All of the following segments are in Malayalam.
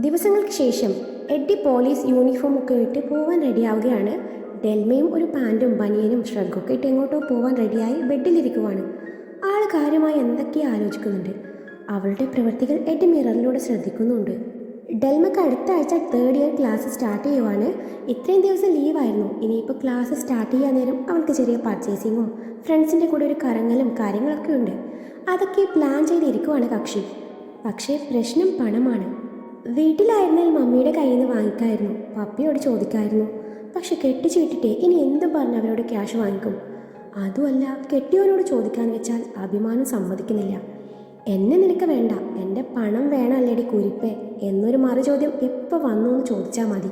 ദിവസങ്ങൾക്ക് ശേഷം എഡ്ഡി പോലീസ് യൂണിഫോം ഒക്കെ ഇട്ട് പോവാൻ റെഡിയാവുകയാണ്. ഡെൽമയും ഒരു പാന്റും ബനിയനും ഷ്രഗൊക്കെ ഇട്ട് എങ്ങോട്ടോ പോവാൻ റെഡിയായി ബെഡിലിരിക്കുവാണ്. ആൾ കാര്യമായി എന്തൊക്കെയോ ആലോചിക്കുന്നുണ്ട്? അവളുടെ പ്രവൃത്തികൾ എഡ്ഡി മിററിലൂടെ ശ്രദ്ധിക്കുന്നുണ്ട്. ഡെൽമക്ക് അടുത്ത ആഴ്ച തേർഡ് ഇയർ ക്ലാസ് സ്റ്റാർട്ട് ചെയ്യുവാണ്. ഇത്രയും ദിവസം ലീവായിരുന്നു ഇനിയിപ്പോൾ ക്ലാസ് സ്റ്റാർട്ട് ചെയ്യാൻ നേരം അവൾക്ക് ചെറിയ പർച്ചേസിങ്ങും ഫ്രണ്ട്സിന്റെ കൂടെ ഒരു കറങ്ങലും കാര്യങ്ങളൊക്കെ ഉണ്ട്. അതൊക്കെ പ്ലാൻ ചെയ്തിരിക്കുവാണ് കക്ഷി. പക്ഷേ പ്രശ്നം പണമാണ്. വീട്ടിലായിരുന്നാൽ മമ്മിയുടെ കയ്യിൽ നിന്ന് വാങ്ങിക്കായിരുന്നു. പപ്പിയോട് ചോദിക്കായിരുന്നു പക്ഷെ കെട്ടിച്ചു വിട്ടിട്ടേ ഇനി എന്തും പറഞ്ഞ് അവരോട് ക്യാഷ് വാങ്ങിക്കും? അതുമല്ല കെട്ടിയവരോട് ചോദിക്കാന്ന് വെച്ചാൽ അഭിമാനം സമ്മതിക്കുന്നില്ല. എന്നെ നിനക്ക് വേണ്ട എന്റെ പണം വേണമല്ലേടി കുരിപ്പേ? എന്നൊരു മറു ചോദ്യം എപ്പോൾ വന്നു എന്ന് ചോദിച്ചാൽ മതി.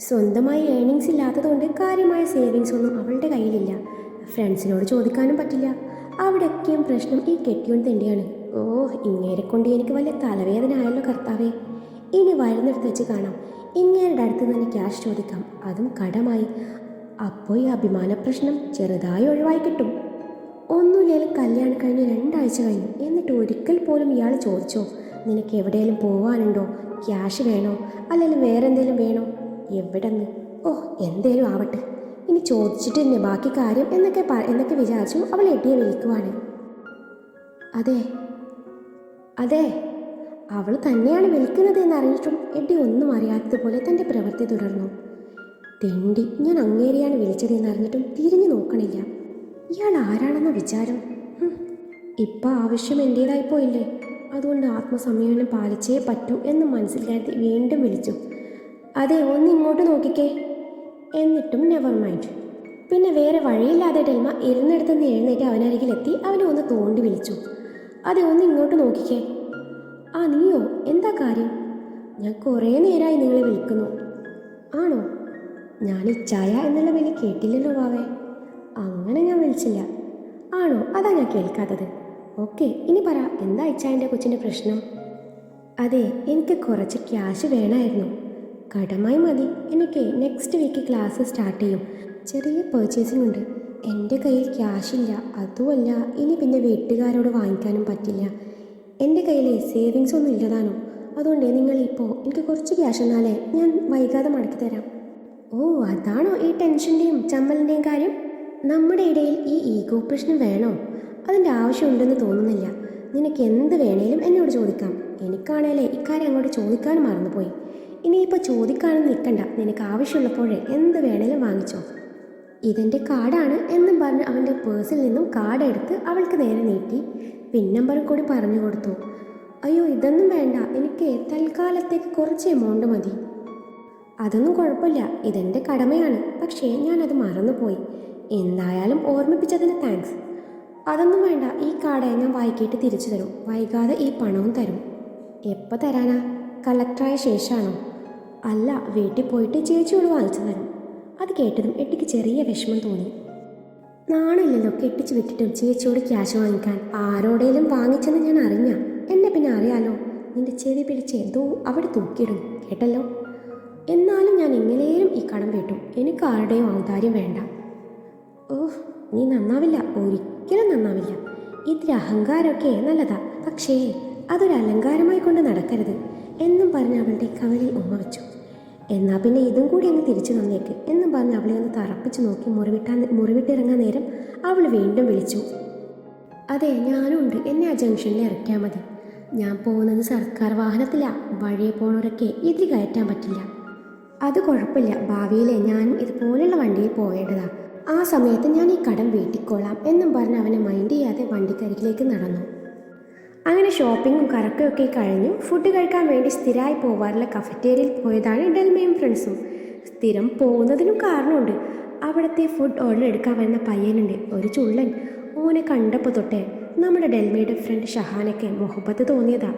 സ്വന്തമായി ഏണിങ്സ് ഇല്ലാത്തതുകൊണ്ട് കാര്യമായ സേവിങ്സ് ഒന്നും അവളുടെ കയ്യിലില്ല. ഫ്രണ്ട്സിനോട് ചോദിക്കാനും പറ്റില്ല. അവിടെയൊക്കെയും പ്രശ്നം ഈ കെട്ടിയോൻ തന്നെയാണ്. ഓ ഇങ്ങേരെ കൊണ്ട് എനിക്ക് വലിയ തലവേദന ആയല്ലോ കർത്താവേ. ഇനി വരുന്നിടത്ത് വെച്ച് കാണാം. ഇങ്ങേരുടെ അടുത്ത് തന്നെ ക്യാഷ് ചോദിക്കാം. അതും കടമായി. അപ്പോൾ ഈ അഭിമാന പ്രശ്നം ചെറുതായി ഒഴിവായി കിട്ടും. ഒന്നുമില്ലേലും കല്യാണം കഴിഞ്ഞ് രണ്ടാഴ്ച കഴിഞ്ഞു. എന്നിട്ട് ഒരിക്കൽ പോലും ഇയാൾ ചോദിച്ചോ നിനക്ക് എവിടെയെങ്കിലും പോകാനുണ്ടോ ക്യാഷ് വേണോ? അല്ലെങ്കിൽ വേറെ എന്തെങ്കിലും വേണോ? എവിടെ നിന്ന് ഓ എന്തേലും ആവട്ടെ. ഇനി ചോദിച്ചിട്ട് തന്നെ ബാക്കി കാര്യം എന്നൊക്കെ എന്നൊക്കെ വിചാരിച്ചു അവൾ എട്ടിയെ വിളിക്കുവാണ്. അതെ. അതെ. അവൾ തന്നെയാണ് വിളിക്കുന്നത് എന്നറിഞ്ഞിട്ടും എഡി ഒന്നും അറിയാത്തതുപോലെ തന്റെ പ്രവൃത്തി തുടർന്നു. തെണ്ടി ഞാൻ അങ്ങേരെയാണ് വിളിച്ചതെന്ന് എന്നറിഞ്ഞിട്ടും തിരിഞ്ഞു നോക്കണില്ല. ഇയാൾ ആരാണെന്ന വിചാരം? ഇപ്പം ആവശ്യം എന്റേതായി പോയില്ലേ? അതുകൊണ്ട് ആത്മസംയമനം പാലിച്ചേ പറ്റൂ എന്ന് മനസ്സിൽ കരുതി വീണ്ടും വിളിച്ചു. അതെ ഒന്ന് ഇങ്ങോട്ട് നോക്കിക്കേ. എന്നിട്ടും നെവർ മൈൻഡ് പിന്നെ വേറെ വഴിയില്ലാതെ ടെൽമ ഇരുന്നിടത്തുനിന്ന് എഴുന്നേറ്റ് അവനരികിലെത്തി അവനെ ഒന്ന് തോണ്ടി വിളിച്ചു. അതെ ഒന്ന് ഇങ്ങോട്ട് നോക്കിക്കേ. ആ നീയോ? എന്താ കാര്യം? ഞാൻ കുറേ നേരമായി നിങ്ങളെ വിളിക്കുന്നു. ആണോ? ഞാൻ ചായ എന്നുള്ള വിളി കേട്ടില്ലല്ലോ വാവേ. അങ്ങനെ ഞാൻ വിളിച്ചില്ല. ആണോ? അതാ ഞാൻ കേൾക്കാത്തത്. ഓക്കെ ഇനി പറ എന്താ ഇച്ചായന്റെ കൊച്ചിന്റെ പ്രശ്നം? അതെ എനിക്ക് കുറച്ച് ക്യാഷ് വേണമായിരുന്നു. കടമായി മതി. എനിക്ക് നെക്സ്റ്റ് വീക്ക് ക്ലാസ് സ്റ്റാർട്ട് ചെയ്യും. ചെറിയ പർച്ചേസിംഗ് ഉണ്ട്. എന്റെ കയ്യിൽ ക്യാഷ് ഇല്ല അതുമല്ല ഇനി പിന്നെ വീട്ടുകാരോട് വാങ്ങിക്കാനും പറ്റില്ല. എന്റെ കയ്യിൽ സേവിങ്സ് ഒന്നും ഇല്ലതാനോ? അതുകൊണ്ട് നിങ്ങൾ ഇപ്പോൾ എനിക്ക് കുറച്ച് ക്യാഷ് എന്നാലേ ഞാൻ വൈകാതെ മടക്കി തരാം. ഓ അതാണോ ഈ ടെൻഷന്റെയും ചമ്മലിന്റെയും കാര്യം? നമ്മുടെ ഇടയിൽ ഈ ഈഗോ പ്രശ്നം വേണോ? അതിന്റെ ആവശ്യമുണ്ടെന്ന് തോന്നുന്നില്ല. നിനക്ക് എന്ത് വേണേലും എന്നോട് ചോദിക്കാം. എനിക്കാണേലേ ഇക്കാര്യം അങ്ങോട്ട് ചോദിക്കാനും മറന്നുപോയി. ഇനിയിപ്പോൾ ചോദിക്കാനും നിൽക്കണ്ട. നിനക്ക് ആവശ്യമുള്ളപ്പോഴേ എന്ത് വേണേലും വാങ്ങിച്ചോ. ഇതെന്റെ കാർഡാണ് എന്നും പറഞ്ഞ് അവന്റെ പേഴ്സിൽ നിന്നും കാർഡ് എടുത്ത് അവൾക്ക് നേരെ നീട്ടി. പിൻ നമ്പറും കൂടി പറഞ്ഞു കൊടുത്തു അയ്യോ ഇതൊന്നും വേണ്ട. എനിക്ക് തൽക്കാലത്തേക്ക് കുറച്ച് എമൗണ്ട് മതി. അതൊന്നും കുഴപ്പമില്ല. ഇതെന്റെ കടമയാണ്. പക്ഷേ ഞാനത് മറന്നുപോയി. എന്തായാലും ഓർമ്മിപ്പിച്ചതിന് താങ്ക്സ് അതൊന്നും വേണ്ട. ഈ കാർഡ് ഞാൻ വായിക്കിയിട്ട് തിരിച്ചു തരും. വൈകാതെ ഈ പണവും തരും. എപ്പോൾ തരാനാ? കളക്ടറായ ശേഷമാണോ അല്ല വീട്ടിൽ പോയിട്ട് ചേച്ചിയോട് വാങ്ങിച്ചു തരും. അത് കേട്ടതും എട്ടിക്ക് ചെറിയ വിഷമം തോന്നി. നാണില്ലല്ലോ കെട്ടിച്ചു വിട്ടിട്ടും ചേച്ചിയോട് ക്യാഷ് വാങ്ങിക്കാൻ. ആരോടേലും വാങ്ങിച്ചെന്ന് ഞാൻ അറിഞ്ഞ. എന്നെ പിന്നെ അറിയാലോ. നിന്റെ ചെവി പിടിച്ച് എന്തോ അവിടെ തൂക്കിയിടും. കേട്ടല്ലോ? എന്നാലും ഞാൻ എങ്ങനെയും ഈ കടം വീട്ടും. എനിക്ക് ആരുടെയും ഔദാര്യം വേണ്ട. ഓഹ് നീ നന്നാവില്ല. ഒരിക്കലും നന്നാവില്ല. ഇതിന്റെ അഹങ്കാരമൊക്കെ നല്ലതാ. പക്ഷേ അതൊരു അലങ്കാരമായി കൊണ്ട് നടക്കരുത്. എന്നും പറഞ്ഞ് അവളുടെ കവലിൽ ഉമ്മ വെച്ചു. എന്നാ പിന്നെ ഇതും കൂടി അങ്ങ് തിരിച്ചു തന്നേക്ക്. എന്നും പറഞ്ഞ് അവളെ ഒന്ന് തറപ്പിച്ച് നോക്കി മുറിവിട്ടാൻ മുറിവിട്ടിറങ്ങാൻ നേരം അവൾ വീണ്ടും വിളിച്ചു. അതെ ഞാനും ഉണ്ട്. എന്നെ ആ ജംഗ്ഷനിൽ ഇറക്കിയാൽ മതി. ഞാൻ പോകുന്നത് സർക്കാർ വാഹനത്തിലാണ് വഴിയെ പോണവരൊക്കെ ഇതിൽ കയറ്റാൻ പറ്റില്ല. അത് കുഴപ്പമില്ല. ഭാവിയിൽ ഞാനും ഇതുപോലെയുള്ള വണ്ടിയിൽ പോകേണ്ടതാണ് ആ സമയത്ത് ഞാൻ ഈ കടം വീട്ടിക്കൊള്ളാം എന്നും പറഞ്ഞ് അവനെ മൈൻഡ് ചെയ്യാതെ വണ്ടിക്കരികിലേക്ക് നടന്നു. അങ്ങനെ ഷോപ്പിങ്ങും കറക്കമൊക്കെ കഴിഞ്ഞു. ഫുഡ് കഴിക്കാൻ വേണ്ടി സ്ഥിരമായി പോവാറുള്ള കഫറ്റേരിയയിൽ പോയതാണ് ഡെൽമയും ഫ്രണ്ട്സും. സ്ഥിരം പോകുന്നതിനും കാരണമുണ്ട്. അവിടുത്തെ ഫുഡ് ഓർഡർ എടുക്കാൻ വരുന്ന പയ്യനുണ്ട് ഒരു ചുള്ളൻ. ഓനെ കണ്ടപ്പോൾ തൊട്ടേ നമ്മുടെ ഡെൽമയുടെ ഫ്രണ്ട് ഷഹാനൊക്കെ മുഹബത്ത് തോന്നിയതാ.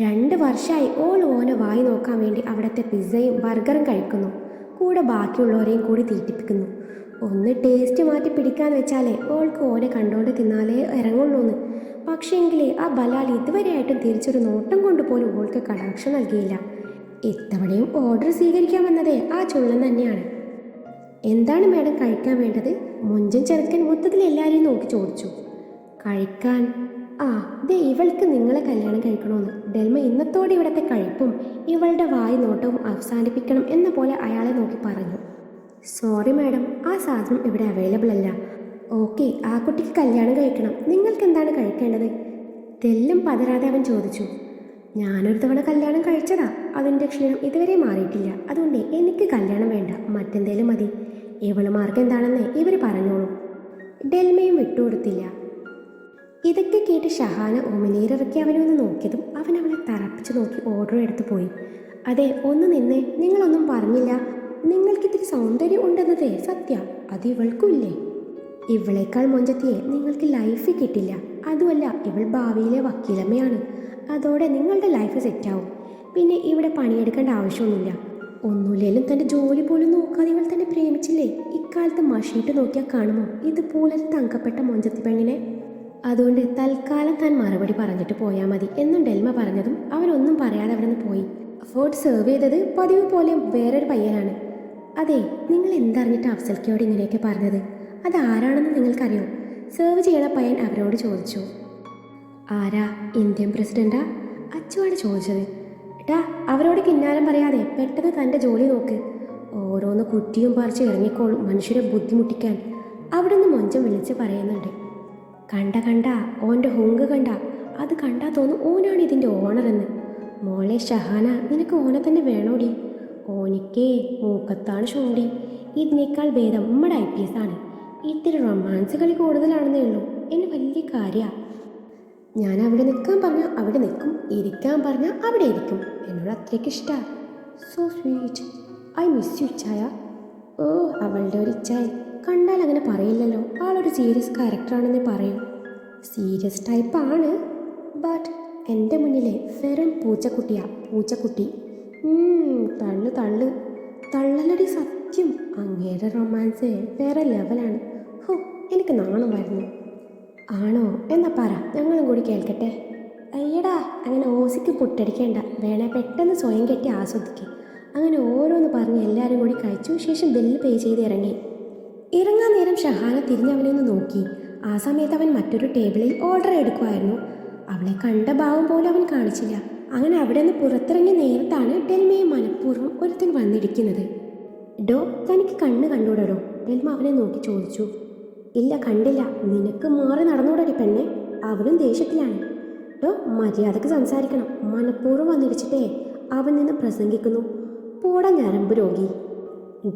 രണ്ട് വർഷമായി ഓൾ ഓനെ വായി നോക്കാൻ വേണ്ടി അവിടുത്തെ പിസ്സയും ബർഗറും കഴിക്കുന്നു. കൂടെ ബാക്കിയുള്ളവരെയും കൂടി തീറ്റിപ്പിക്കുന്നു. ഒന്ന് ടേസ്റ്റ് മാറ്റി പിടിക്കാന്ന് വെച്ചാലേ ഓൾക്ക് ഓനെ കണ്ടോണ്ട് തിന്നാലേ ഇറങ്ങുള്ളൂന്ന്. പക്ഷേങ്കിലേ ആ ബലാൽ ഇതുവരെയായിട്ടും തിരിച്ചൊരു നോട്ടം കൊണ്ടുപോലും ഓൾക്ക് കടാക്ഷ നൽകിയില്ല. ഇത്തവണയും ഓർഡർ സ്വീകരിക്കാൻ വന്നത് ആ ചുള്ളൻ തന്നെയാണ്. എന്താണ് മാഡം കഴിക്കാൻ വേണ്ടത്? മുഞ്ചൻ ചെറുക്കൻ മൊത്തത്തിൽ എല്ലാവരെയും നോക്കി ചോദിച്ചു. കഴിക്കാൻ? ആ ദേ ഇവൾക്ക് നിങ്ങളെ കല്യാണം കഴിക്കണമെന്ന് ഡെൽമ ഇന്നത്തോടെ ഇവിടത്തെ കഴിപ്പും ഇവളുടെ വായു നോട്ടവും അവസാനിപ്പിക്കണം എന്ന പോലെ അയാളെ നോക്കി പറഞ്ഞു. സോറി മാഡം ആ സാധനം ഇവിടെ അവൈലബിൾ അല്ല. ഓക്കെ ആ കുട്ടിക്ക് കല്യാണം കഴിക്കണം. നിങ്ങൾക്ക് എന്താണ് കഴിക്കേണ്ടത്? തെല്ലും പതരാതെ അവൻ ചോദിച്ചു. ഞാനൊരു തവണ കല്യാണം കഴിച്ചതാ. അതിന്റെ ക്ഷീണം ഇതുവരെ മാറിയിട്ടില്ല. അതുകൊണ്ട് എനിക്ക് കല്യാണം വേണ്ട. മറ്റെന്തേലും മതി. ഇവൾ മാർക്ക് എന്താണെന്ന് ഇവർ പറഞ്ഞോളൂ. ഡെൽമയും വിട്ടുകൊടുത്തില്ല. ഇതൊക്കെ കേട്ട് ഷഹാന ഉമിനീരിറക്കി അവനെ ഒന്ന് നോക്കിയതും അവൻ അവളെ തറപ്പിച്ച് നോക്കി ഓർഡർ എടുത്തു പോയി. അതെ ഒന്ന് നിന്നേ. നിങ്ങളൊന്നും പറഞ്ഞില്ല. നിങ്ങൾക്കിത്തിരി സൗന്ദര്യം ഉണ്ടെന്നതേ സത്യ. അത് ഇവൾക്കുമില്ലേ ഇവളേക്കാൾ മൊഞ്ചത്തിയെ നിങ്ങൾക്ക് ലൈഫ് കിട്ടില്ല. അതുമല്ല ഇവൾ ഭാവിയിലെ വക്കീലമ്മയാണ്. അതോടെ നിങ്ങളുടെ ലൈഫ് സെറ്റാവും പിന്നെ ഇവിടെ പണിയെടുക്കേണ്ട ആവശ്യമൊന്നുമില്ല. ഒന്നുമില്ലേലും തന്റെ ജോലി പോലും നോക്കാതെ ഇവൾ തന്നെ പ്രേമിച്ചില്ലേ? ഇക്കാലത്ത് മഷിയിട്ട് നോക്കിയാൽ കാണുമോ? ഇതുപോലൊരു തങ്കപ്പെട്ട മൊഞ്ചത്തി പെണ്ണിനെ? അതുകൊണ്ട് തൽക്കാലം താൻ മറുപടി പറഞ്ഞിട്ട് പോയാൽ മതി എന്നും ഡെൽമ പറഞ്ഞതും അവരൊന്നും പറയാതെ അവിടെ നിന്ന് പോയി. ഫുഡ് സെർവ് ചെയ്തത് പതിവ് പോലെ വേറൊരു പയ്യനാണ്. അതെ നിങ്ങൾ എന്തറിഞ്ഞിട്ട് അഫ്സൽക്കയോട് ഇങ്ങനെയൊക്കെ പറഞ്ഞത്? അത് ആരാണെന്ന് നിങ്ങൾക്കറിയോ? സെർവ് ചെയ്യണ പയ്യൻ അവരോട് ചോദിച്ചു. ആരാ ഇന്ത്യൻ പ്രസിഡന്റാ? അച്ചുവാണ് ചോദിച്ചത്. എടാ അവരോട് കിന്നാരം പറയാതെ പെട്ടെന്ന് തന്റെ ജോലി നോക്ക്. ഓരോന്ന് കുറ്റിയും പറിച്ച് ഇറങ്ങിക്കോളും മനുഷ്യരെ ബുദ്ധിമുട്ടിക്കാൻ. അവിടെ നിന്ന് മൊഞ്ചം വിളിച്ച് പറയുന്നുണ്ട്. കണ്ട കണ്ട ഓന്റെ ഹുങ്ക് കണ്ട. അത് കണ്ടാ തോന്നും ഓനാണ് ഇതിന്റെ ഓണറെന്ന് മോളെ ഷഹാന നിനക്ക് ഓനെ തന്നെ വേണോടി? ഓനിക്കേ മൂക്കത്താണ് ചൂണ്ടി. ഇതിനേക്കാൾ ഭേദം നമ്മുടെ ഐ പി എസ് ആണ്. ഇത്തിരി റൊമാൻസ് കളി കൂടുതലാണെന്നേ ഉള്ളൂ. എന്നെ വലിയ കാര്യമാണ് ഞാൻ അവിടെ നിൽക്കാൻ പറഞ്ഞാൽ അവിടെ നിൽക്കും. ഇരിക്കാൻ പറഞ്ഞാൽ അവിടെ ഇരിക്കും. എന്നോട് അത്രയ്ക്ക് ഇഷ്ടമാണ് so sweet I miss you ഇച്ചായ. ഓ അവളുടെ ഒരു ഇച്ചായ. കണ്ടാൽ അങ്ങനെ പറയില്ലല്ലോ. ആളൊരു സീരിയസ് ക്യാരക്ടറാണെന്ന് പറയും. സീരിയസ് ടൈപ്പാണ് ബട്ട് എന്റെ മുന്നിലെ വെറും പൂച്ചക്കുട്ടിയാ. പൂച്ചക്കുട്ടി. തള്ളു തള്ളു. തള്ളലടി സത്യം. അങ്ങേരെ റൊമാൻസ് വേറെ ലെവലാണ് ഹോ എനിക്ക് നാണം വരുന്നു ആണോ? എന്നാ പറ ഞങ്ങളും കൂടി കേൾക്കട്ടെ. അയ്യടാ അങ്ങനെ ഓസിക്ക് പൊട്ടടിക്കേണ്ട. വേണേ പെട്ടെന്ന് സ്വയം കെട്ടി ആസ്വദിക്കുക അങ്ങനെ ഓരോന്ന് പറഞ്ഞ് എല്ലാവരും കൂടി കഴിച്ചു ശേഷം ബില്ല് പേ ചെയ്ത് ഇറങ്ങി. ഇറങ്ങാൻ നേരം ഷഹാന തിരിഞ്ഞവനെ ഒന്ന് നോക്കി. ആ സമയത്ത് അവൻ മറ്റൊരു ടേബിളിൽ ഓർഡർ എടുക്കുമായിരുന്നു അവളെ കണ്ട ഭാവം പോലും അവൻ കാണിച്ചില്ല. അങ്ങനെ അവിടെ നിന്ന് പുറത്തിറങ്ങിയ നേരത്താണ് ഡെൽമയെ മനഃപൂർവം ഒരുത്തൻ വന്നിരിക്കുന്നത്. ഡോ തനിക്ക് കണ്ണ് കണ്ടുകൂടോ ഡെൽമ അവനെ നോക്കി ചോദിച്ചു. ഇല്ല കണ്ടില്ല. നിനക്ക് മാറി നടന്നൂടടി പെണ്ണെ. അവനും ദേഷ്യത്തിലാണ്. കേട്ടോ മര്യാദയ്ക്ക് സംസാരിക്കണം. മനഃപൂർവം വന്നിടിച്ചിട്ടേ അവൻ നിന്ന് പ്രസംഗിക്കുന്നു. പോട ഞരമ്പ് രോഗി.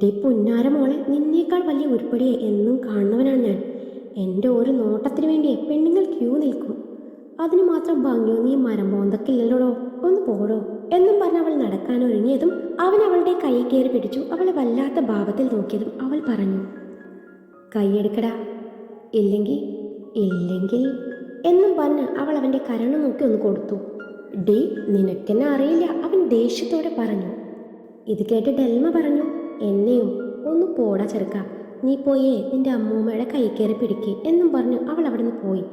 ഡി പുന്നാര മോളെ നിന്നേക്കാൾ വലിയ ഉരുപ്പടിയെ എന്നും കാണുന്നവനാണ് ഞാൻ. എന്റെ ഒരു നോട്ടത്തിന് വേണ്ടി പെണ്ണുങ്ങൾ ക്യൂ നിൽക്കും. അതിന് മാത്രം ഭംഗിയോ നീ മരം പോന്തക്കില്ലല്ലോടോ? ഒന്ന് പോടോ. എന്നും പറഞ്ഞ് അവൾ നടക്കാൻ ഒരുങ്ങിയതും അവൻ അവളുടെ കൈ കയറി പിടിച്ചു അവളെ വല്ലാത്ത ഭാവത്തിൽ നോക്കിയതും അവൾ പറഞ്ഞു. കൈയെടുക്കടാ. ഇല്ലെങ്കിൽ ഇല്ലെങ്കിൽ എന്നും പറഞ്ഞ് അവൾ അവന്റെ കരണം നോക്കി ഒന്ന് കൊടുത്തു. ഡേ നിനക്കെന്നെ അറിയില്ല. അവൻ ദേഷ്യത്തോടെ പറഞ്ഞു. ഇത് കേട്ട് ഡെൽമ പറഞ്ഞു എന്നെയും ഒന്ന് പോടാ ചെറുക്ക. നീ പോയേ നിന്റെ അമ്മൂമ്മയുടെ കൈ കയറി പിടിക്ക് എന്നും പറഞ്ഞു അവൾ അവിടെ നിന്ന് പോയി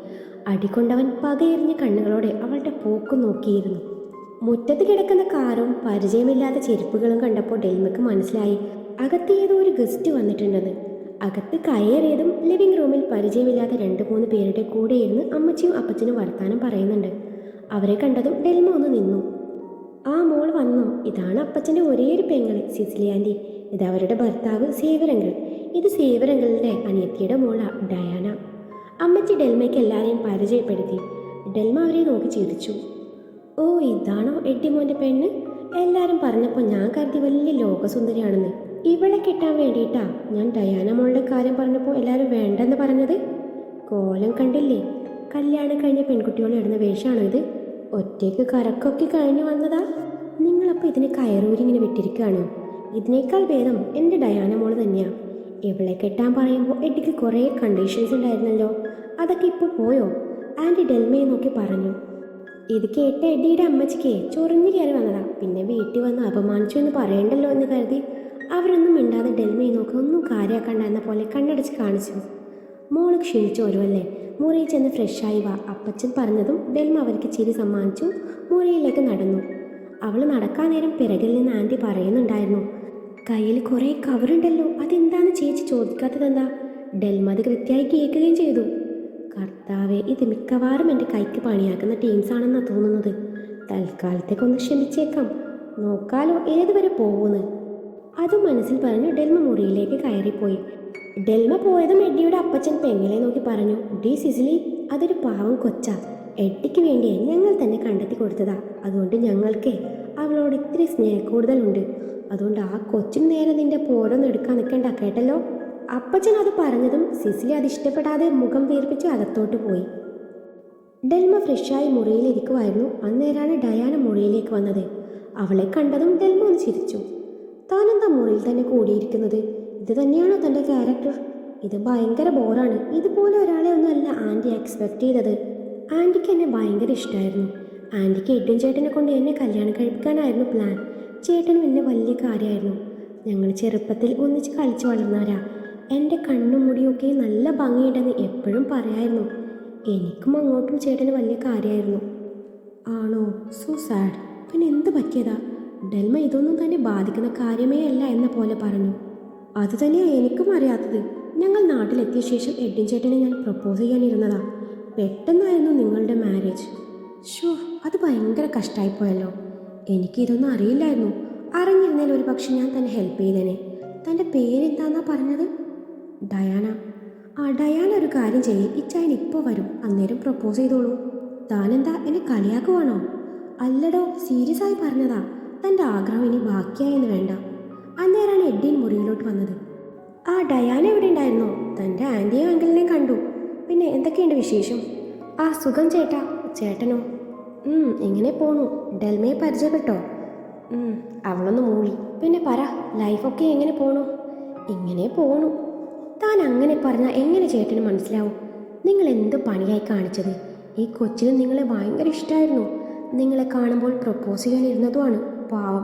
അടികൊണ്ടവൻ പകയെറിഞ്ഞ കണ്ണുകളോടെ അവളുടെ പോക്ക് നോക്കിയിരുന്നു. മുറ്റത്ത് കിടക്കുന്ന കാറും പരിചയമില്ലാത്ത ചെരുപ്പുകളും കണ്ടപ്പോൾ ഡെൽമക്ക് മനസ്സിലായി. അകത്ത് ഏതോ ഒരു ഗസ്റ്റ് വന്നിട്ടുണ്ടെന്ന്. അകത്ത് കയറിയതും ലിവിംഗ് റൂമിൽ പരിചയമില്ലാത്ത രണ്ട് മൂന്ന് പേരുടെ കൂടെ ഇരുന്ന് അമ്മച്ചിയും അപ്പച്ചനും വർത്താനം പറയുന്നുണ്ട്. അവരെ കണ്ടതും ഡെൽമ ഒന്ന് നിന്നു. ആ മോൾ വന്നു. ഇതാണ് അപ്പച്ചന്റെ ഒരേയൊരു ഒരു പെങ്ങൾ സിസിലി ആന്റി ഇത് അവരുടെ ഭർത്താവ് സേവരങ്കൽ ഇത് സേവരങ്കലിന്റെ അനിയത്തിയുടെ മോള ഡയാന. അമ്മച്ചി ഡെൽമയ്ക്ക് എല്ലാവരെയും പരിചയപ്പെടുത്തി. ഡെൽമ അവരെ നോക്കി ചിരിച്ചു. ഓ ഇതാണോ എഡ്ഡിമോന്റെ പെണ്ണ്? എല്ലാവരും പറഞ്ഞപ്പോൾ ഞാൻ കരുതി വലിയ ലോകസുന്ദരിയാണെന്ന്. ഇവളെ കിട്ടാൻ വേണ്ടിയിട്ടാ ഞാൻ ഡയാന മോളുടെ കാര്യം പറഞ്ഞപ്പോൾ എല്ലാവരും വേണ്ടെന്ന് പറഞ്ഞത്? കോലം കണ്ടില്ലേ? കല്യാണം കഴിഞ്ഞ പെൺകുട്ടികളെ ഇടുന്ന വേഷമാണോ ഇത്? ഒറ്റയ്ക്ക് കരക്കൊക്കെ കഴിഞ്ഞു വന്നതാ? നിങ്ങളപ്പോൾ ഇതിനെ കയറൂരിങ്ങനെ വിട്ടിരിക്കുകയാണോ? ഇതിനേക്കാൾ ഭേദം എന്റെ ഡയാന മോൾ തന്നെയാണ് ഇവളെ കെട്ടാൻ പറയുമ്പോൾ എഡിക്ക് കുറേ കണ്ടീഷൻസ് ഉണ്ടായിരുന്നല്ലോ. അതൊക്കെ ഇപ്പോൾ പോയോ? ആന്റി ഡെൽമയെ നോക്കി പറഞ്ഞു. ഇത് കേട്ട എഡിയുടെ അമ്മച്ചിക്ക് ചൊറിഞ്ഞു കയറി വന്നതാ. പിന്നെ വീട്ടിൽ വന്ന് അപമാനിച്ചു എന്ന് പറയണ്ടല്ലോ എന്ന് കരുതി. അവരൊന്നും മിണ്ടാതെ ഡെൽമയെ നോക്കി ഒന്നും കാര്യമാക്കണ്ട എന്ന പോലെ കണ്ണടച്ച് കാണിച്ചു. മോൾ ക്ഷീണിച്ചു വരുമല്ലേ മുറിയിൽ ചെന്ന് ഫ്രഷായി വാ. അപ്പച്ചൻ പറഞ്ഞതും ഡെൽമ അവർക്ക് ചിരി സമ്മാനിച്ചു. മുറിയിലേക്ക് നടന്നു. അവൾ നടക്കാൻ നേരം പിറകിൽ നിന്ന് ആന്റി പറയുന്നുണ്ടായിരുന്നു കയ്യിൽ കുറേ കവറുണ്ടല്ലോ. അതെന്താന്ന് ചേച്ചി ചോദിക്കാത്തതെന്താ? ഡെൽമ അത് കൃത്യമായി കേൾക്കുകയും ചെയ്തു. കർത്താവെ ഇത് മിക്കവാറും എന്റെ കൈക്ക് പണിയാക്കുന്ന ടീംസ് ടീംസാണെന്നാണ് തോന്നുന്നത്. തൽക്കാലത്തേക്കൊന്ന് ക്ഷമിച്ചേക്കാം. നോക്കാലോ ഏതുവരെ പോകുന്നു അതും മനസ്സിൽ പറഞ്ഞു ഡെൽമ മുറിയിലേക്ക് കയറിപ്പോയി. ഡെൽമ പോയതും എഡ്ഡിയുടെ അപ്പച്ചൻ പെങ്ങളെ നോക്കി പറഞ്ഞു ഡി സിസിലി അതൊരു പാവം കൊച്ച. എഡ്ഡിക്ക് വേണ്ടിയേ ഞങ്ങൾ തന്നെ കണ്ടെത്തി കൊടുത്തതാ. അതുകൊണ്ട് ഞങ്ങൾക്ക് അവളോട് ഇത്തിരി സ്നേഹക്കൂടുതലുണ്ട്. അതുകൊണ്ട് ആ കൊച്ചിന് നേരെ നിന്റെ പോരൊന്നും എടുക്കാൻ നിൽക്കണ്ട കേട്ടല്ലോ? അപ്പച്ചൻ അത് പറഞ്ഞതും സിസിലി അത് ഇഷ്ടപ്പെടാതെ മുഖം വീർപ്പിച്ച് അകത്തോട്ട് പോയി. ഡെൽമ ഫ്രഷായി മുറിയിലിരിക്കുമായിരുന്നു അന്നേരാണ് ഡയാന മുറിയിലേക്ക് വന്നത്. അവളെ കണ്ടതും ഡെൽമ ഒന്ന് ചിരിച്ചു. താനെന്താ മുറിയിൽ തന്നെ കൂടിയിരിക്കുന്നത്? ഇത് തന്നെയാണോ തന്റെ ക്യാരക്ടർ ഇത് ഭയങ്കര ബോറാണ്. ഇതുപോലെ ഒരാളെ ഒന്നുമല്ല ആന്റി എക്സ്പെക്ട് ചെയ്തത്. ആന്റിക്ക് എന്നെ ഭയങ്കര ഇഷ്ടമായിരുന്നു ആന്റിക്ക് ഏറ്റവും ചേട്ടനെ കൊണ്ട് എന്നെ കല്യാണം കഴിപ്പിക്കാനായിരുന്നു പ്ലാൻ ചേട്ടനും എന്നെ വലിയ കാര്യമായിരുന്നു. ഞങ്ങൾ ചെറുപ്പത്തിൽ ഒന്നിച്ച് കളിച്ചു വളർന്നവരാ. എന്റെ കണ്ണും മുടിയൊക്കെ നല്ല ഭംഗിയുണ്ടെന്ന് എപ്പോഴും പറയായിരുന്നു. എനിക്കും അങ്ങോട്ടും ചേട്ടന് വലിയ കാര്യമായിരുന്നു. ആണോ? സോ സാഡ് പിന്നെ എന്ത് പറ്റിയതാ? ഡെൽമ ഇതൊന്നും തന്നെ ബാധിക്കുന്ന കാര്യമേ അല്ല എന്ന പോലെ പറഞ്ഞു. അത് തന്നെയാണ് എനിക്കും അറിയാത്തത്. ഞങ്ങൾ നാട്ടിലെത്തിയ ശേഷം എഡിൻ ചേട്ടനെ ഞാൻ പ്രപ്പോസ് ചെയ്യാനിരുന്നതാ. പെട്ടെന്നായിരുന്നു നിങ്ങളുടെ മാരേജ് ഷോ അത് ഭയങ്കര കഷ്ടമായിപ്പോയല്ലോ എനിക്കിതൊന്നും അറിയില്ലായിരുന്നു. അറിഞ്ഞിരുന്നേൽ ഒരു പക്ഷെ ഞാൻ തന്നെ ഹെൽപ്പ് ചെയ്തേനെ. തന്റെ പേരെന്താന്നാ പറഞ്ഞത്? ഡയാന. ആ ഡയാന ഒരു കാര്യം ചെയ്യ്. ഇച്ചായൻ ഇപ്പോൾ വരും. അന്നേരം പ്രപ്പോസ് ചെയ്തോളൂ. താനെന്താ എന്നെ കളിയാക്കുവാണോ? അല്ലടോ സീരിയസ് ആയി പറഞ്ഞതാ. തന്റെ ആഗ്രഹം ഇനി ബാക്കിയായെന്ന് വേണ്ട. അന്നേരമാണ് എഡ്ഡിൻ മുറിയിലോട്ട് വന്നത്. ആ ഡയാന എവിടെ ഉണ്ടായിരുന്നു? തന്റെ ആന്റിയും അങ്കിളിനെയും കണ്ടു. പിന്നെ എന്തൊക്കെയുണ്ട് വിശേഷം? ആ സുഖം ചേട്ടാ ചേട്ടനോ? ഇങ്ങനെ പോണു. ഡെൽമയെ പരിചയപ്പെട്ടോ? അവളൊന്ന് മൂളി. പിന്നെ പറ ലൈഫൊക്കെ എങ്ങനെ പോണു? ഇങ്ങനെ പോണു. താൻ അങ്ങനെ പറഞ്ഞാൽ എങ്ങനെ ചേട്ടന് മനസ്സിലാവും? നിങ്ങൾ എന്ത് പണിയായി കാണിച്ചത്? ഈ കൊച്ചിന് നിങ്ങളെ ഭയങ്കര ഇഷ്ടമായിരുന്നു നിങ്ങളെ കാണുമ്പോൾ പ്രപ്പോസ് ചെയ്യാനിരുന്നതുമാണ്. പാവം.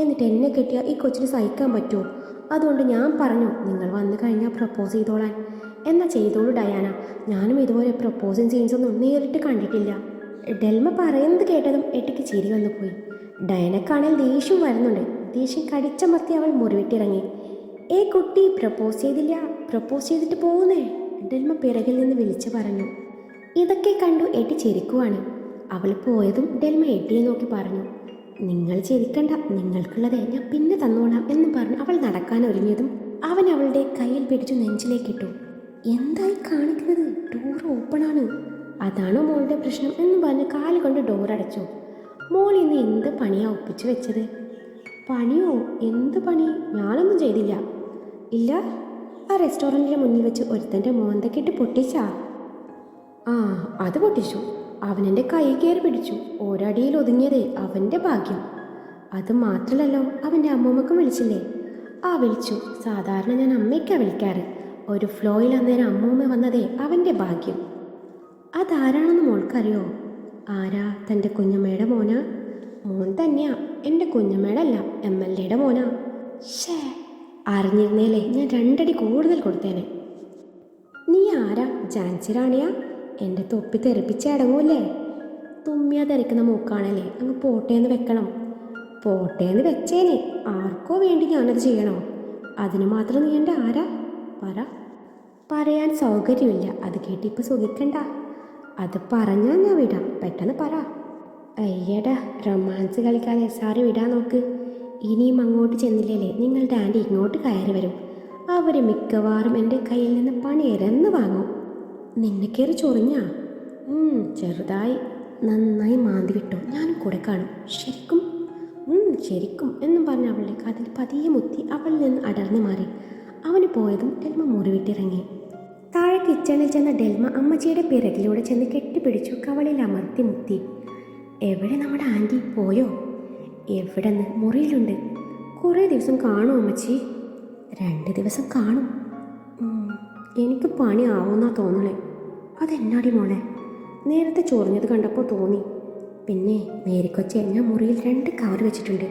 എന്നിട്ട് എന്നെ കെട്ടിയാൽ ഈ കൊച്ചിന് സഹിക്കാൻ പറ്റുമോ അതുകൊണ്ട് ഞാൻ പറഞ്ഞു നിങ്ങൾ വന്നു കഴിഞ്ഞാൽ പ്രപ്പോസ് ചെയ്തോളാൻ. എന്നാൽ ചെയ്തോളൂ ഡയാന. ഞാനും ഇതുപോലെ പ്രപ്പോസിങ് സീൻസ് ഒന്നും നേരിട്ട് കണ്ടിട്ടില്ല. ഡെൽമ പറയുന്നത് കേട്ടതും എട്ടിക്ക് ചിരി വന്നു പോയി. ഡയനക്കാണെങ്കിൽ ദേഷ്യം വരുന്നുണ്ട്. ദേഷ്യം കടിച്ചമർത്തി അവൾ മുറിവിട്ടിറങ്ങി. ഏ കുട്ടി പ്രപ്പോസ് ചെയ്തില്ല. പ്രപ്പോസ് ചെയ്തിട്ട് പോകുന്നേ ഡെൽമ പിറകിൽ നിന്ന് വിളിച്ചു പറഞ്ഞു. ഇതൊക്കെ കണ്ടു എട്ടി ചിരിക്കുവാണ്. അവൾ പോയതും ഡെൽമ എട്ടിയെ നോക്കി പറഞ്ഞു. നിങ്ങൾ ചിരിക്കണ്ട നിങ്ങൾക്കുള്ളത് ഞാൻ പിന്നെ തന്നോളാം എന്ന് പറഞ്ഞ് അവൾ നടക്കാൻ ഒരുങ്ങിയതും അവൻ അവളുടെ കയ്യിൽ പിടിച്ചു നെഞ്ചിലേക്കിട്ടു എന്തായി കാണിക്കുന്നത്? ഡോർ ഓപ്പണാണ് അതാണോ മോളുടെ പ്രശ്നം എന്ന് പറഞ്ഞ് കാൽ കൊണ്ട് ഡോർ അടച്ചു. മോൾ ഇന്ന് എന്ത് പണിയാ ഒപ്പിച്ചു വെച്ചത്? പണിയോ? എന്ത് പണി? ഞാനൊന്നും ചെയ്തില്ല. ഇല്ല ആ റെസ്റ്റോറന്റിന്റെ മുന്നിൽ വെച്ച് ഒരുത്തന്റെ മോന്തക്കിട്ട് പൊട്ടിച്ചാ? ആ അത് പൊട്ടിച്ചു. അവനെന്റെ കൈ കയറി പിടിച്ചു. ഒരടിയിൽ ഒതുങ്ങിയതേ അവന്റെ ഭാഗ്യം. അത് മാത്രമല്ലല്ലോ അവന്റെ അമ്മൂമ്മക്കും വിളിച്ചില്ലേ? ആ വിളിച്ചു. സാധാരണ ഞാൻ അമ്മയ്ക്കാണ് വിളിക്കാറ്. ഒരു ഫ്ലോയിൽ അന്നേരം അമ്മൂമ്മ വന്നതേ അവന്റെ ഭാഗ്യം. അതാരാണെന്ന് മോൾക്കറിയോ? ആരാ തന്റെ കുഞ്ഞമ്മയുടെ മോന? മോൻ തന്നെയാ. എന്റെ കുഞ്ഞമ്മയുടെ അല്ല എം എൽ എയുടെ മോന. ഷേ അറിഞ്ഞിരുന്നേലേ ഞാൻ രണ്ടടി കൂടുതൽ കൊടുത്തേനെ. നീ ആരാ? ജാൻസി റാണിയാ? എന്റെ തൊപ്പി തെറിപ്പിച്ച് അടങ്ങൂല്ലേ? തുമ്മിയാ തെറിക്കുന്ന മൂക്കാണല്ലേ? അങ്ങ് പോട്ടേന്ന് വെക്കണം. പോട്ടേന്ന് വെച്ചേനെ. ആർക്കോ വേണ്ടി ഞാനത് ചെയ്യണോ. അതിന് മാത്രം നീ എന്റെ ആരാ? പറ. പറയാൻ സൗകര്യമില്ല. അത് കേട്ടിപ്പോൾ സുഖിക്കണ്ട. അത് പറഞ്ഞാൽ ഞാൻ വിടാം. പെട്ടെന്ന് പറ. അയ്യടാ റൊമാൻസ് കളിക്കാതെ സാറ് വിടാൻ നോക്ക്. ഇനിയും അങ്ങോട്ട് ചെന്നില്ലല്ലേ? നിങ്ങളുടെ ആന്റി ഇങ്ങോട്ട് കയറി വരും. അവർ മിക്കവാറും എന്റെ കയ്യിൽ നിന്ന് പണി ഇരന്ന് വാങ്ങും. നിന്നെ കയറി ചൊറിഞ്ഞാ? ചെറുതായി നന്നായി മാന്തി വിട്ടോ. ഞാനും കൂടെ കാണും. ശരിക്കും? ശരിക്കും എന്നും പറഞ്ഞ അവളുടെ കാതിൽ പതിയെ മുത്തി അവളിൽ നിന്ന് അടർന്നു മാറി. അവന് പോയതും ഡെൽമ മുറിവിട്ടിറങ്ങി താഴെ കിച്ചണിൽ ചെന്ന ഡെൽമ അമ്മച്ചിയുടെ പിറകിലൂടെ ചെന്ന് കെട്ടിപ്പിടിച്ചു കവളിൽ അമർത്തി മുത്തി. എവിടെ നമ്മുടെ ആന്റി പോയോ? എവിടെന്ന്? മുറിയിലുണ്ട്. കുറേ ദിവസം കാണും അമ്മച്ചി? രണ്ട് ദിവസം കാണും. എനിക്ക് പണി ആവുന്നാ തോന്നണേ. അതെന്നാടി മോളെ? നേരത്തെ ചൊറിഞ്ഞത് കണ്ടപ്പോൾ തോന്നി. പിന്നെ നേരിക്കൊച്ചി ഞാൻ മുറിയിൽ രണ്ട് കവർ വെച്ചിട്ടുണ്ട്.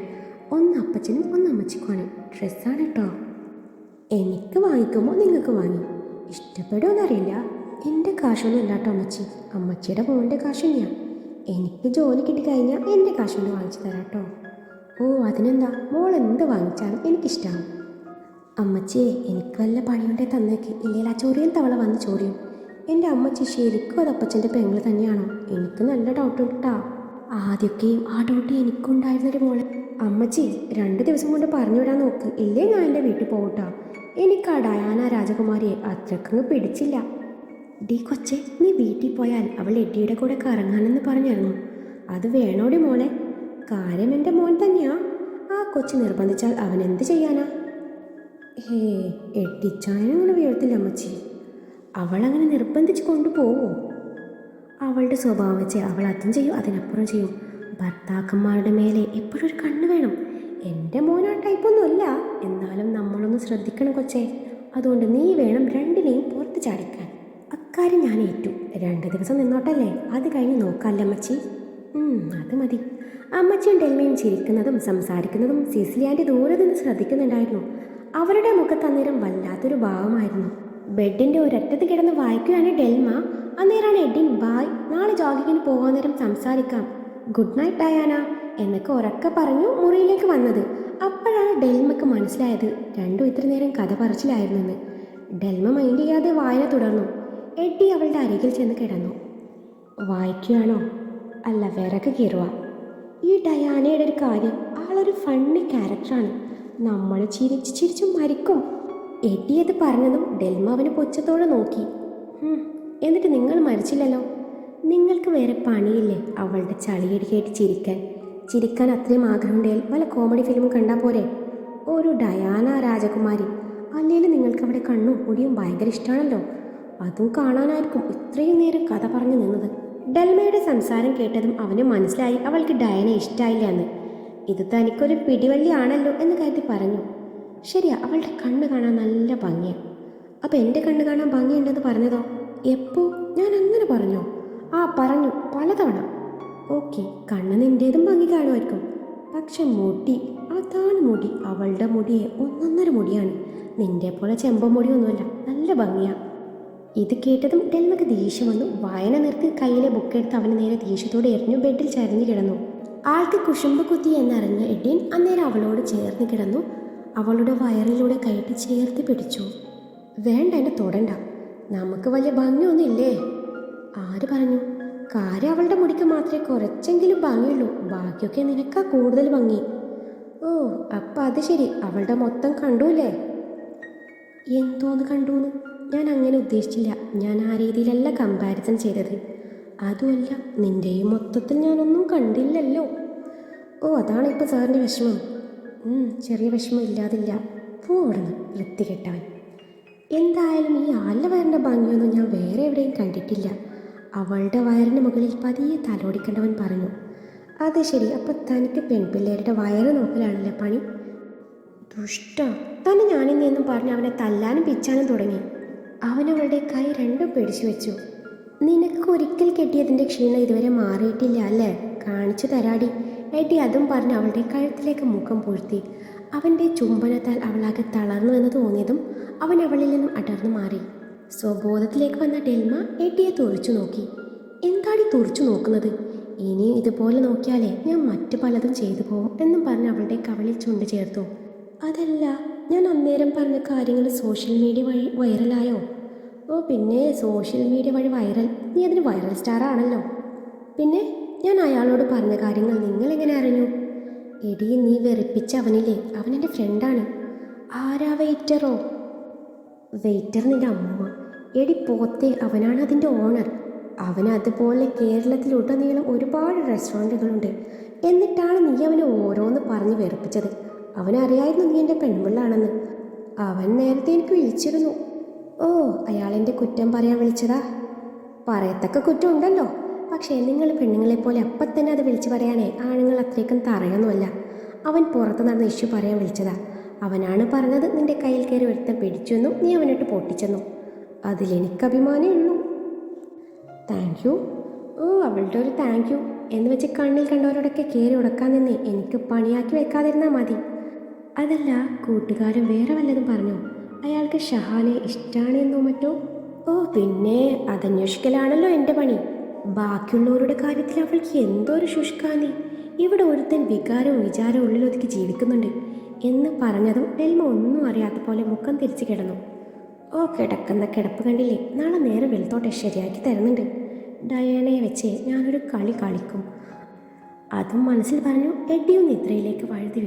ഒന്ന് അപ്പച്ചനും ഒന്ന് അമ്മച്ചിക്കുമാണ് ഡ്രസ്സാണ് കേട്ടോ എനിക്ക് വാങ്ങിക്കുമ്പോൾ നിങ്ങൾക്ക് വാങ്ങി. ഇഷ്ടപ്പെടുമെന്നറിയില്ല എന്റെ കാശൊന്നും ഇല്ലാട്ടോ അമ്മച്ചി. അമ്മച്ചിയുടെ മോന്റെ കാശ് തന്നെയാ എനിക്ക് ജോലി കിട്ടിക്കഴിഞ്ഞാൽ എന്റെ കാശ് കൊണ്ട് വാങ്ങിച്ചു തരാം കേട്ടോ ഓ അതിനെന്താ? മോൾ എന്ത് വാങ്ങിച്ചാലും എനിക്കിഷ്ടമാണ് അമ്മച്ചിയെ എനിക്ക് വല്ല പണിയുണ്ടേ തന്നേക്ക്. ഇല്ലെങ്കിൽ ആ തവള വന്ന് ചോറിയും. എന്റെ അമ്മച്ചി ശരിക്കും അത് അപ്പച്ചന്റെ പെങ്ങൾ തന്നെയാണോ? എനിക്ക് നല്ല ഡൗട്ട് കിട്ടാ ആദ്യമൊക്കെയും ആ ഡൗട്ട് എനിക്കുണ്ടായിരുന്നൊരു മോളെ. അമ്മച്ചി രണ്ട് ദിവസം കൊണ്ട് പറഞ്ഞു വിടാൻ നോക്ക്. ഇല്ലേ ഞാൻ എന്റെ വീട്ടിൽ പോകട്ടാ എനിക്ക് ആ ഡയാന രാജകുമാരിയെ അത്രക്കങ്ങ് പിടിച്ചില്ല. ഡീ കൊച്ചെ നീ വീട്ടിൽ പോയാൽ അവൾ എഡിയുടെ കൂടെ കറങ്ങാനെന്ന് പറഞ്ഞിരുന്നു അത് വേണോടി മോളെ? കാര്യം എന്റെ മോൻ തന്നെയാ. ആ കൊച്ചു നിർബന്ധിച്ചാൽ അവൻ എന്ത് ചെയ്യാനാ? ഹേ എട്ടിച്ചായനങ്ങനെ വീഴത്തില്ല അമ്മച്ചി. അവളങ്ങനെ നിർബന്ധിച്ച് കൊണ്ടുപോവോ? അവളുടെ സ്വഭാവം വെച്ച് അവൾ അതും ചെയ്യും അതിനപ്പുറം ചെയ്യും. ഭർത്താക്കന്മാരുടെ മേലെ എപ്പോഴും ഒരു കണ്ണ് വേണം. എന്റെ ആ ടൈപ്പൊന്നുമല്ല എന്നാലും നമ്മളൊന്ന് ശ്രദ്ധിക്കണം കൊച്ചേ. അതുകൊണ്ട് നീ വേണം രണ്ടിനെയും പുറത്ത് ചാടിക്കാൻ. അക്കാര്യം ഞാൻ ഏറ്റു. രണ്ട് ദിവസം നിന്നോട്ടല്ലേ? അത് കഴിഞ്ഞ് നോക്കാമല്ലേ അമ്മച്ചി? അത് മതി. അമ്മച്ചിയും ഡെൽമയും ചിരിക്കുന്നതും സംസാരിക്കുന്നതും സിസിലിയാന്റെ ദൂരെ നിന്ന് ശ്രദ്ധിക്കുന്നുണ്ടായിരുന്നു. അവരുടെ മുഖത്ത് അന്നേരം വല്ലാത്തൊരു ഭാവമായിരുന്നു. ബെഡിന്റെ ഒരറ്റത്ത് കിടന്ന് വായിക്കുകയാണ് ഡെൽമ. അന്നേരാണ് എഡിൻ ബായ് നാളെ ജോഗിങ്ങിന് പോകാൻ നേരം സംസാരിക്കാം. ഗുഡ് നൈറ്റ് ഡയാന എന്നൊക്കെ ഉറക്കെ പറഞ്ഞു മുറിയിലേക്ക് വന്നത്. അപ്പോഴാണ് ഡെൽമക്ക് മനസ്സിലായത് രണ്ടും ഇത്ര നേരം കഥ പറച്ചിലായിരുന്നെന്ന്. ഡെൽമ മൈൻഡ് ചെയ്യാതെ വായന തുടർന്നു. എഡി അവളുടെ അരികിൽ ചെന്ന് കിടന്നു. വായിക്കുകയാണോ അല്ല വിറക് കീറുക. ഈ ഡയാനയുടെ ഒരു കാര്യം ആളൊരു ഫണ്ണി ക്യാരക്ടറാണ് നമ്മൾ ചിരിച്ച് ചിരിച്ചു മരിക്കും. എട്ടിയത് പറഞ്ഞതും ഡെൽമാവിന് പൊച്ചത്തോടെ നോക്കി. "ഹും, എന്നിട്ട് നിങ്ങൾ മരിച്ചില്ലല്ലോ? നിങ്ങൾക്ക് വേറെ പണിയില്ലേ അവളുടെ ചളിയടിക്കായിട്ട് ചിരിക്കാൻ? ചിരിക്കാൻ അത്രയും ആഗ്രഹമുണ്ടെങ്കിൽ വല്ല കോമഡി ഫിലിമും കണ്ടാൽ പോരെ? ഒരു ഡയാന രാജകുമാരി. അല്ലെങ്കിൽ നിങ്ങൾക്ക് അവിടെ കണ്ണും മുടിയും ഭയങ്കര ഇഷ്ടമാണല്ലോ അതും കാണാനായിരിക്കും ഇത്രയും നേരം കഥ പറഞ്ഞു നിന്നത്. ഡൽമയുടെ സംസാരം കേട്ടതും അവന് മനസ്സിലായി അവൾക്ക് ഡയനെ ഇഷ്ടമായില്ല എന്ന്. ഇത് തനിക്കൊരു പിടിവള്ളിയാണല്ലോ എന്ന് കരുതി പറഞ്ഞു. ശരിയാ അവളുടെ കണ്ണ് കാണാൻ നല്ല ഭംഗിയാണ് അപ്പോൾ എന്റെ കണ്ണ് കാണാൻ ഭംഗിയുണ്ടെന്ന് പറഞ്ഞതോ? എപ്പോ? ഞാൻ അങ്ങനെ പറഞ്ഞോ? ആ പറഞ്ഞു പലതവണ. ഓക്കെ കണ്ണ് നിന്റേതും ഭംഗി കാണുമായിരിക്കും. പക്ഷെ മുടി അതാണ് മുടി. അവളുടെ മുടിയെ ഒന്നൊന്നര മുടിയാണ്. നിന്റെ പോലെ ചെമ്പ മുടിയൊന്നുമല്ല നല്ല ഭംഗിയാണ് ഇത് കേട്ടതും ഡെൽമക്ക് ദേഷ്യം വന്നു. വായന നിർത്തി കയ്യിലെ ബുക്ക് ബുക്കെടുത്ത് അവന് നേരെ ദേഷ്യത്തോടെ എറിഞ്ഞു ബെഡിൽ ചരിഞ്ഞു കിടന്നു. ആൾക്ക് കുശുമ്പ് കുത്തി എന്നറിഞ്ഞ എഡിൻ അന്നേരം അവളോട് ചേർന്ന് കിടന്നു. അവളുടെ വയറിലൂടെ കയറ്റി ചേർത്ത് പിടിച്ചു. വേണ്ട എന്നെ തൊടണ്ട. നമുക്ക് വലിയ ഭംഗിയൊന്നും ഇല്ലേ ആര് പറഞ്ഞു? കാര്യം അവളുടെ മുടിക്ക് മാത്രമേ കുറച്ചെങ്കിലും ഭംഗിയുള്ളൂ. ബാക്കിയൊക്കെ നിനക്കാ കൂടുതൽ ഭംഗി. ഓ അപ്പം അത് ശരി. അവളുടെ മൊത്തം കണ്ടൂല്ലേ? എന്തോന്ന് കണ്ടൂന്ന്? ഞാൻ അങ്ങനെ ഉദ്ദേശിച്ചില്ല. ഞാൻ ആ രീതിയിലല്ല കമ്പാരിസൺ ചെയ്തത്. അതുമല്ല നിന്റെയും മൊത്തത്തിൽ ഞാനൊന്നും കണ്ടില്ലല്ലോ. ഓ അതാണ് ഇപ്പോൾ സാറിന്റെ വിഷമം. ചെറിയ വിഷമം ഇല്ലാതില്ല. പോടുന്നു വൃത്തികെട്ടവൻ എന്തായാലും ഈ ആലവയറിന്റെ വയറിന്റെ ഭംഗിയൊന്നും ഞാൻ വേറെ എവിടെയും കണ്ടിട്ടില്ല. അവളുടെ വയറിന് മുകളിൽ പതിയെ തലോടിക്കണ്ടവൻ പറഞ്ഞു. അത് ശരി അപ്പം തനിക്ക് പെൺപിള്ളേരുടെ വയറ് നോക്കലാണല്ലേ പണി? ദുഷ്ട തന്നെ ഞാനിന്നെന്നും പറഞ്ഞ് അവനെ തല്ലാനും പിച്ചാനും തുടങ്ങി. അവനവളുടെ കൈ രണ്ടും പിടിച്ചു വെച്ചു. നിനക്ക് ഒരിക്കൽ കെട്ടിയതിന്റെ ക്ഷീണം ഇതുവരെ മാറിയിട്ടില്ല അല്ലേ? കാണിച്ചു തരാടി. എഡി അതും പറഞ്ഞ് അവളുടെ കഴുത്തിലേക്ക് മുഖം പൂഴ്ത്തി. അവന്റെ ചുംബനത്താൽ അവളാകെ തളർന്നു എന്ന് തോന്നിയതും അവൻ അവളിൽ നിന്നും അടർന്നു മാറി. സ്വബോധത്തിലേക്ക് വന്ന ഡെൽമ എട്ടിയെ തുറച്ചു നോക്കി. എന്താടി തുറച്ചു നോക്കുന്നത്? ഇനിയും ഇതുപോലെ നോക്കിയാലേ ഞാൻ മറ്റു പലതും ചെയ്തു പോകും എന്നും പറഞ്ഞ് അവളുടെ കവളിൽ ചുണ്ട് ചേർത്തു. അതല്ല ഞാൻ അന്നേരം പറഞ്ഞ കാര്യങ്ങൾ സോഷ്യൽ മീഡിയ വഴി വൈറലായോ? ഓ പിന്നെ സോഷ്യൽ മീഡിയ വഴി വൈറൽ നീ അതിന് വൈറൽ സ്റ്റാർ ആണല്ലോ. പിന്നെ ഞാൻ അയാളോട് പറഞ്ഞ കാര്യങ്ങൾ നിങ്ങൾ എങ്ങനെ അറിഞ്ഞു? എടി നീ വെറുപ്പിച്ച അവനില്ലേ? അവൻ എന്റെ ഫ്രണ്ടാണ് ആരാ വെയിറ്ററോ വെയിറ്റർ നിന്റെ അമ്മ. എടി പോത്തെ അവനാണ് അതിന്റെ ഓണർ അവൻ അതുപോലെ കേരളത്തിലുടനീളം ഒരുപാട് റെസ്റ്റോറന്റുകളുണ്ട് എന്നിട്ടാണ് നീ അവനെ ഓരോന്ന് പറഞ്ഞ് വെറുപ്പിച്ചത്. അവനറിയായിരുന്നു നീ എന്റെ പെൺപിള്ളാണെന്ന്. അവൻ നേരത്തെ എനിക്ക് വിളിച്ചിരുന്നു. ഓ അയാളെന്റെ കുറ്റം പറയാൻ വിളിച്ചതാ. പറയത്തക്ക കുറ്റം ഉണ്ടല്ലോ പക്ഷേ നിങ്ങൾ പെണ്ണുങ്ങളെ പോലെ അപ്പം തന്നെ അത് വിളിച്ചു പറയാനേ ആണുങ്ങൾ അത്രയ്ക്കും തറയൊന്നുമല്ല. അവൻ പുറത്ത് നടന്ന ഇഷ്യൂ പറയാൻ വിളിച്ചതാ. അവനാണ് പറഞ്ഞത് നിന്റെ കയ്യിൽ കയറി ഒരുത്തൻ പിടിച്ചെന്നും നീ അവനിട്ട് പൊട്ടിച്ചെന്നും. അതിലെനിക്ക് അഭിമാനമേ ഉള്ളൂ. താങ്ക് യു ഓ അവളുടെ ഒരു താങ്ക് യു എന്ന് വെച്ച് കണ്ണിൽ കണ്ടവരോടൊക്കെ കയറി ഉടക്കാൻ നിന്നേ. എനിക്ക് പണിയാക്കി വെക്കാതിരുന്നാൽ മതി. അതല്ല കൂട്ടുകാരും വേറെ വല്ലതും പറഞ്ഞോ? അയാൾക്ക് ഷഹാനെ ഇഷ്ടമാണ് എന്നോ മറ്റോ? ഓ പിന്നെ അതന്വേഷിക്കലാണല്ലോ എന്റെ പണി. ബാക്കിയുള്ളവരുടെ കാര്യത്തിൽ അവൾക്ക് എന്തോ ഒരു ശുഷ്കാന്തി. ഇവിടെ ഒരുത്തൻ വികാരവും വിചാരവും ഉള്ളിലൊതുക്കി ജീവിക്കുന്നുണ്ട് എന്ന് പറഞ്ഞതും ഡെൽമ ഒന്നും അറിയാത്ത പോലെ മുഖം തിരിച്ചു കിടന്നു. ഓ കിടക്കുന്ന കിടപ്പ് കണ്ടില്ലേ? നാളെ നേരെ വെളുത്തോട്ടെ ശരിയാക്കി തരുന്നുണ്ട്. ഡയാനയെ വെച്ച് ഞാനൊരു കളി കളിക്കും. അതും മനസ്സിൽ പറഞ്ഞു എഡിയും നിദ്രയിലേക്ക് വഴുതി